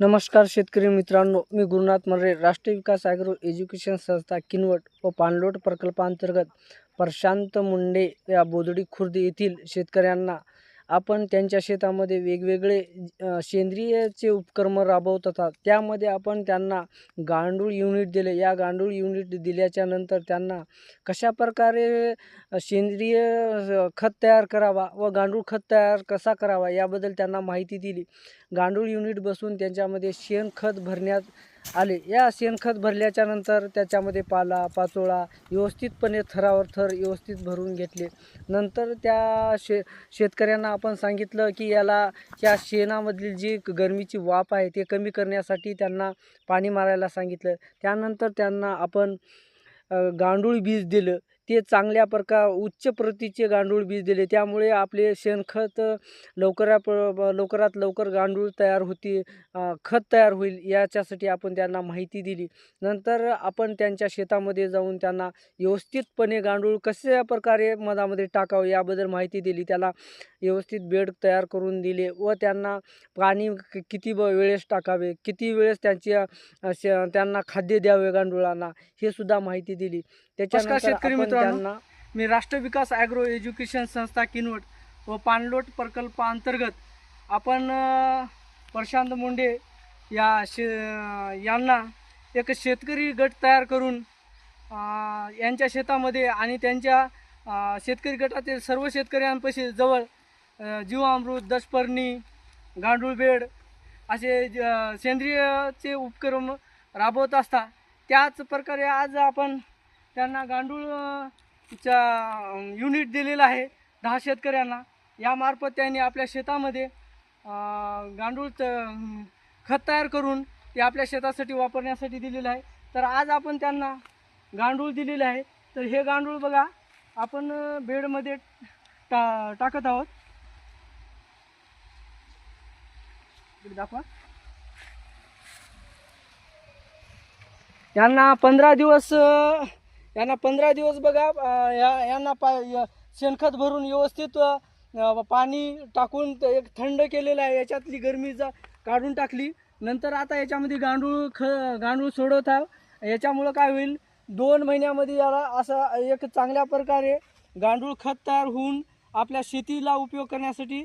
नमस्कार शेतकरी मित्रांनो मी गुरुनाथ मर्रे राष्ट्रीय विकास ॲग्रो एज्युकेशन संस्था किनवट व पाणलोट प्रकल्पांतर्गत प्रशांत मुंडे या बोदडी खुर्द येथील शेतकऱ्यांना आपण त्यांच्या शेतामध्ये वेगवेगळे सेंद्रियचे उपक्रम राबवत आहात त्यामध्ये आपण त्यांना गांडूळ युनिट दिले. या गांडूळ युनिट दिल्याच्या नंतर त्यांना कशा प्रकारे सेंद्रिय खत तयार करावा व गांडूळ खत तयार कसा करावा याबद्दल त्यांना माहिती दिली. गांडूळ युनिट बसून त्यांच्यामध्ये शेणखत भरण्यात आले. या शेणखत भरल्याच्या नंतर त्याच्यामध्ये पाला पाचोळा व्यवस्थितपणे थरावर थर व्यवस्थित भरून घेतले. नंतर त्या शे शेतकऱ्यांना आपण सांगितलं की याला या शेणामधील जी गरमीची वाफ आहे ते कमी करण्यासाठी त्यांना पाणी मारायला सांगितलं. त्यानंतर त्यांना आपण गांडूळ बीज दिलं. ते चांगल्या प्रकार उच्च प्रतीचे गांडूळ बीज दिले. त्यामुळे आपले शेणखत लवकरा प- लवकरात लवकर गांडूळ तयार होती खत तयार होईल याच्यासाठी आपण त्यांना माहिती दिली. नंतर आपण त्यांच्या शेतामध्ये जाऊन त्यांना व्यवस्थितपणे गांडूळ कशा प्रकारे मधामध्ये टाकावं याबद्दल माहिती दिली. त्याला व्यवस्थित बेड तयार करून दिले व त्यांना पाणी किती ब- वेळेस टाकावे किती वेळेस त्यांची त्यांना खाद्य द्यावे गांडुळांना हे सुद्धा माहिती दिली त्याच्यानंतर शेतकरी मित्रांनो. मी राष्ट्र विकास ॲग्रो एज्युकेशन संस्था किनवट व पाणलोट प्रकल्पाअंतर्गत आपण प्रशांत मुंडे या शे यांना एक शेतकरी गट तयार करून यांच्या शेतामध्ये आणि त्यांच्या शेतकरी गटातील सर्व शेतकऱ्यांपाशी जवळ जीवामृत दशपर्णी गांडूळबेड असे ज- सेंद्रियचे उपक्रम राबवत असतात त्याच प्रकारे आज आपण त्यांना गांडूळच्या युनिट दिलेलं आहे दहा शेतकऱ्यांना. यामार्फत त्यांनी आपल्या शेतामध्ये गांडूळ खत तयार करून ते आपल्या शेतासाठी वापरण्यासाठी दिलेलं आहे. तर आज आपण त्यांना गांडूळ दिलेले आहे. तर हे गांडूळ बघा आपण बेडमध्ये टा टाकत आहोत. दाखवा. यांना पंधरा दिवस यांना पंधरा दिवस बघा या यांना पा य- शेणखत भरून व्यवस्थित पाणी टाकून एक थंड केलेलं आहे. याच्यातली गरमी जा काढून टाकली. नंतर आता याच्यामध्ये गांडूळ ख गांडूळ सोडवत आहो याच्यामुळं काय होईल? दोन महिन्यामध्ये याला असं एक चांगल्या प्रकारे गांडूळ खत तयार होऊन आपल्या शेतीला उपयोग करण्यासाठी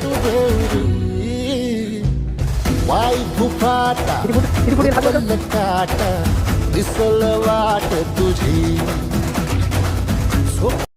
तुफान ते तू घेरी वाई फुफाटा काटा दिसल वाट तुझी.